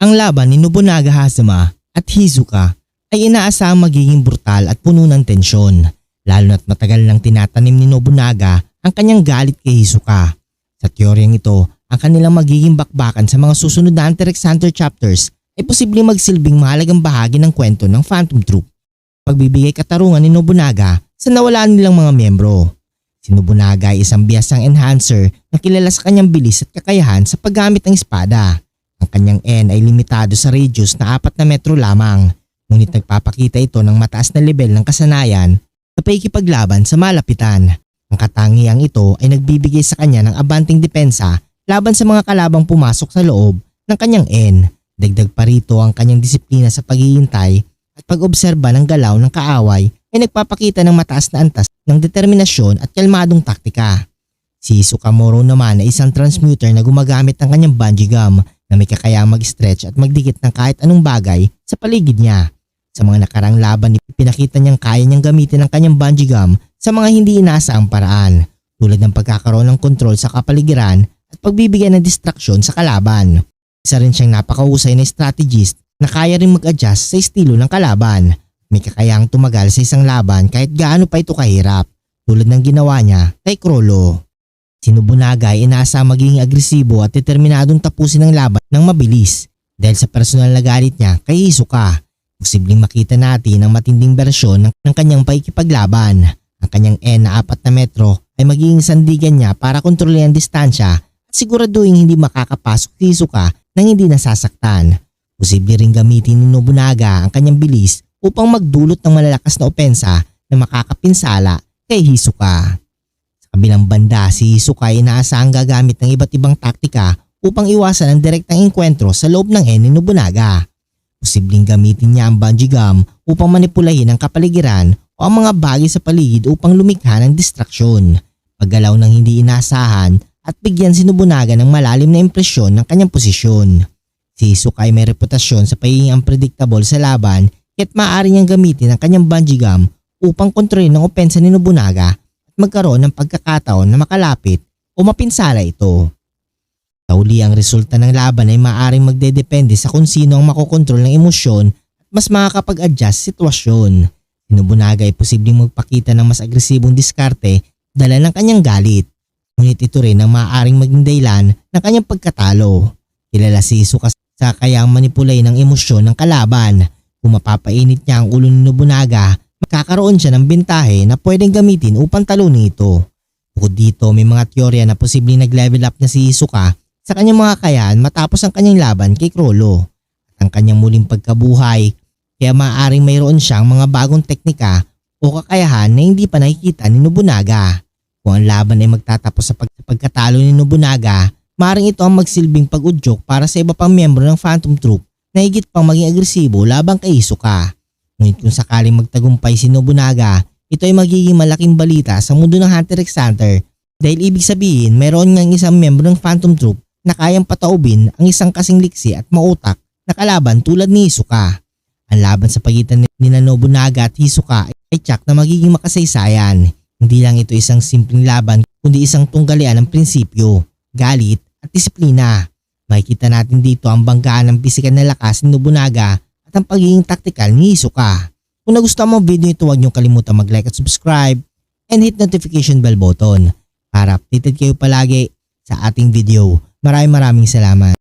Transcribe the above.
Ang laban ni Nobunaga Hazama at Hizuka ay inaasahang magiging brutal at puno ng tensyon, lalo na't matagal nang tinatanim ni Nobunaga ang kanyang galit kay Hizuka. Sa teoryang ito, ang kanilang magiging bakbakan sa mga susunod na Hunter chapters ay posibleng magsilbing mahalagang bahagi ng kwento ng Phantom Troop. Pagbibigay katarungan ni Nobunaga sa nawalaan nilang mga membro. Si Nobunaga ay isang biyasang enhancer na kilala sa kanyang bilis at kakayahan sa paggamit ng espada. Ang kanyang N ay limitado sa radius na 4 na metro lamang, ngunit nagpapakita ito ng mataas na level ng kasanayan sa paikipaglaban sa malapitan. Ang katangiang ito ay nagbibigay sa kanya ng abanting depensa laban sa mga kalabang pumasok sa loob ng kanyang N. Dagdag pa rito ang kanyang disiplina sa paghihintay at pag-obserba ng galaw ng kaaway ay nagpapakita ng mataas na antas ng determinasyon at kalmadong taktika. Si Sukamoro naman ay isang transmuter na gumagamit ng kanyang bungee gum na may kakayang mag-stretch at magdikit ng kahit anong bagay sa paligid niya. Sa mga nakarang laban, pinakita niyang kaya niyang gamitin ang kanyang bungee gum sa mga hindi inaasahang paraan tulad ng pagkakaroon ng kontrol sa kapaligiran at pagbibigay ng distraksyon sa kalaban. Isa rin siyang napakahusay na strategist na kaya rin mag-adjust sa estilo ng kalaban. May kakayang tumagal sa isang laban kahit gaano pa ito kahirap tulad ng ginawa niya kay Krollo. Si Nobunaga ay inaasa magiging agresibo at determinadong tapusin ang laban ng mabilis dahil sa personal na galit niya kay Hisoka. Posibleng makita natin ang matinding bersyon ng, ng kanyang paikipaglaban. Ang kanyang N na 4 na metro ay magiging sandigan niya para kontrolin ang distansya at siguraduhin hindi makakapasok si Hisoka nang hindi nasasaktan. Posible ring gamitin ni Nobunaga ang kanyang bilis upang magdulot ng malalakas na opensa na makakapinsala kay Hisoka. Kabilang banda, si Hisoka ay inaasahang gagamit ng iba't ibang taktika upang iwasan ang direktang engkwentro sa loob ng N ni Nobunaga. Posibleng gamitin niya ang bungee gum upang manipulahin ang kapaligiran o ang mga bagay sa paligid upang lumikha ng distraksyon, paggalaw ng hindi inaasahan at bigyan si Nobunaga ng malalim na impresyon ng kanyang posisyon. Si Hisoka ay may reputasyon sa pagiging unpredictable sa laban kaya't maaari niyang gamitin ang kanyang bungee gum upang kontrolin ang opensa ni Nobunaga magkaroon ng pagkakataon na makalapit o mapinsala ito. Sa ang resulta ng laban ay maaaring magdedepende sa kung sino ang makokontrol ng emosyon at mas makakapag-adjust sitwasyon. Si Nobunaga ay posibleng magpakita ng mas agresibong diskarte dala ng kanyang galit. Ngunit ito rin ang maaaring maging dahilan ng kanyang pagkatalo. Kilala si Isuka sa kayang manipulay ng emosyon ng kalaban. Kung mapapainit niya ang ulo ni Nobunaga, magkakaroon siya ng bentahe na pwedeng gamitin upang talunin ito. Bukod dito, may mga teorya na posibleng nag-level up na si Isuka sa kanyang mga kayaan matapos ang kanyang laban kay Krollo at ang kanyang muling pagkabuhay kaya maaaring mayroon siyang mga bagong teknika o kakayahan na hindi pa nakikita ni Nobunaga. Kung ang laban ay magtatapos sa pag- pagkatalo ni Nobunaga, maaaring ito ang magsilbing pag-udyok para sa iba pang miyembro ng Phantom Troop na higit pang maging agresibo labang kay Hisoka. Ngunit kung sakaling magtagumpay si Nobunaga, ito ay magiging malaking balita sa mundo ng Hunter x Hunter dahil ibig sabihin mayroon ngang isang miyembro ng Phantom Troop na kayang pataubin ang isang kasing liksi at mautak na kalaban tulad ni Hisoka. Ang laban sa pagitan ni na Nobunaga at Hisoka ay tsak na magiging makasaysayan. Hindi lang ito isang simpleng laban kundi isang tunggalian ng prinsipyo, galit at disiplina. Makikita natin dito ang banggaan ng pisikal na lakas ni Nobunaga at ang pagiging taktikal ni Hisoka. Kung nagustuhan mo ang video ito huwag niyo kalimutan mag-like at subscribe and hit notification bell button para updated kayo palagi sa ating video. Maraming maraming salamat.